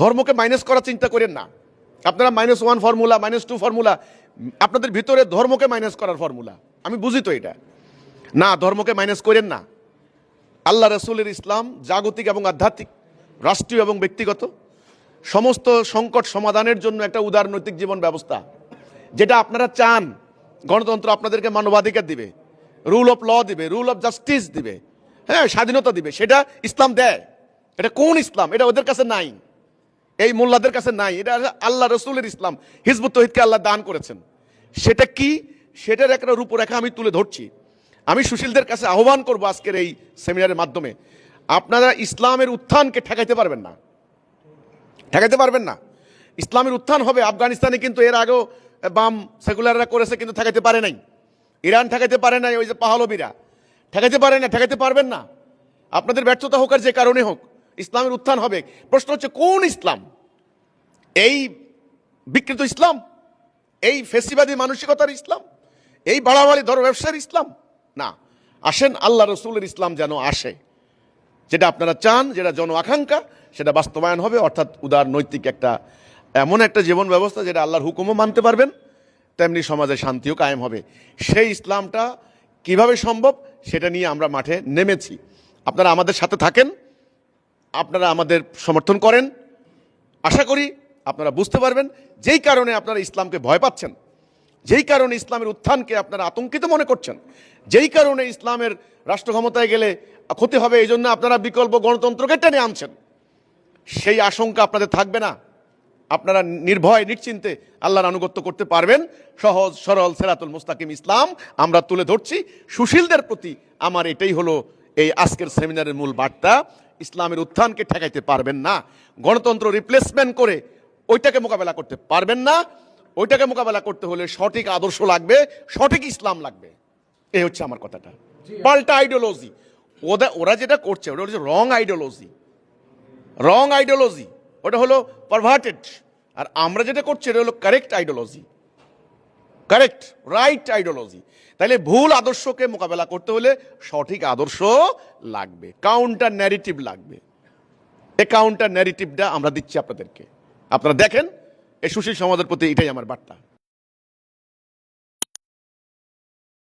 ধর্মকে মাইনাস করার চিন্তা করেন না। আপনারা minus one formula minus two formula আপনাদের ভিতরে ধর্মকে মাইনাস করার ফর্মুলা আমি বুঝি তো এটা। না, ধর্মকে মাইনাস করেন না। আল্লাহ রসুলের ইসলাম জাগতিক এবং আধ্যাত্মিক, রাষ্ট্রীয় এবং ব্যক্তিগত, সমস্ত সংকট সমাধানের জন্য একটা উদারনৈতিক জীবন ব্যবস্থা, যেটা আপনারা চান। গণতন্ত্র আপনাদেরকে মানবাধিকার দিবে রুল অফ ল দিবে রুল অফ জাস্টিস দিবে হ্যাঁ স্বাধীনতা দিবে, সেটা ইসলাম দেয়। এটা কোন ইসলাম? এটা ওদের কাছে নাই। এই মোল্লাদের কাছে নাই, এটা আল্লাহ রসুলের ইসলাম, হিজবুত তহিদকে আল্লাহ দান করেছেন। সেটা কি? সেটার একটা রূপরেখা আমি তুলে ধরছি। আমি সুশীলদের কাছে আহ্বান করব আজকের এই সেমিনারের মাধ্যমে। আপনারা ইসলামের উত্থানকে ঠেকাইতে পারবেন না। ঠেকাইতে পারবেন না। ইসলামের উত্থান হবে, আফগানিস্তানে কিন্তু এর আগেও বাম সেকুলাররা করেছে, কিন্তু ঠেকাইতে পারে নাই। ইরান ঠেকাইতে পারে নাই, ওই যে পাহলবিরা ঠেকাইতে পারে না, ঠেকাইতে পারবেন না। আপনাদের ব্যর্থতা হোক আর যে কারণে হোক, ইসলামের উত্থান হবে। প্রশ্ন হচ্ছে, কোন ইসলাম? এই বিকৃত ইসলাম, এই ফেসিবাদী মানসিকতার ইসলাম, এই বাড়াবাড়ি ধর ব্যবসার ইসলাম, না। আসেন আল্লাহ রসুলের ইসলাম যেন আসে। যেটা আপনারা চান, যেটা জন আকাঙ্ক্ষা, সেটা বাস্তবায়ন হবে, অর্থাৎ উদার নৈতিক একটা, এমন একটা জীবন ব্যবস্থা যেটা আল্লাহর হুকুমও মানতে পারবেন, তেমনি সমাজে শান্তিও কায়েম হবে। সেই ইসলামটা কীভাবে সম্ভব, সেটা নিয়ে আমরা মাঠে নেমেছি। আপনারা আমাদের সাথে থাকেন, আপনারা আমাদের সমর্থন করেন। আশা করি আপনারা বুঝতে পারবেন, যেই কারণে আপনারা ইসলামকে ভয় পাচ্ছেন, যেই কারণে ইসলামের উত্থানকে আপনারা আতঙ্কিত মনে করছেন, যেই কারণে ইসলামের রাষ্ট্র ক্ষমতায় গেলে ক্ষতি হবে, এই জন্য আপনারা বিকল্প গণতন্ত্রকে টেনে আনছেন। সেই আশঙ্কা আপনাদের থাকবে না। আপনারা নির্ভয়, নিশ্চিন্তে আল্লাহর আনুগত্য করতে পারবেন। সহজ, সরল সেরাতুল মুস্তাকিম ইসলাম আমরা তুলে ধরছি। সুশীলদের প্রতি আমার এটাই হলো এই আজকের সেমিনারের মূল বার্তা। ইসলামের উত্থানকে ঠেকাইতে পারবেন না। গণতন্ত্র রিপ্লেসমেন্ট করে ওইটাকে মোকাবেলা করতে পারবেন না। ওইটাকে মোকাবেলা করতে হলে সঠিক আদর্শ লাগবে সঠিক ইসলাম লাগবে। এই হচ্ছে আমার কথাটা। পাল্টা আইডিওলজি ওরা ওরা যেটা করছে ওটা হচ্ছে রং আইডিওলজি রং আইডিওলজি ওটা হলো পারভার্টেড আর আমরা যেটা করছি এটা হলো correct ideology correct right ideology তাহলে ভুল আদর্শকে মোকাবেলা করতে হলে সঠিক আদর্শ লাগবে। কাউন্টার ন্যারেটিভ লাগবে। এই কাউন্টার ন্যারেটিভটা আমরা দিচ্ছি আপনাদেরকে। আপনারা দেখেন এই সুশীল সমাজের প্রতি এটাই আমার বার্তা।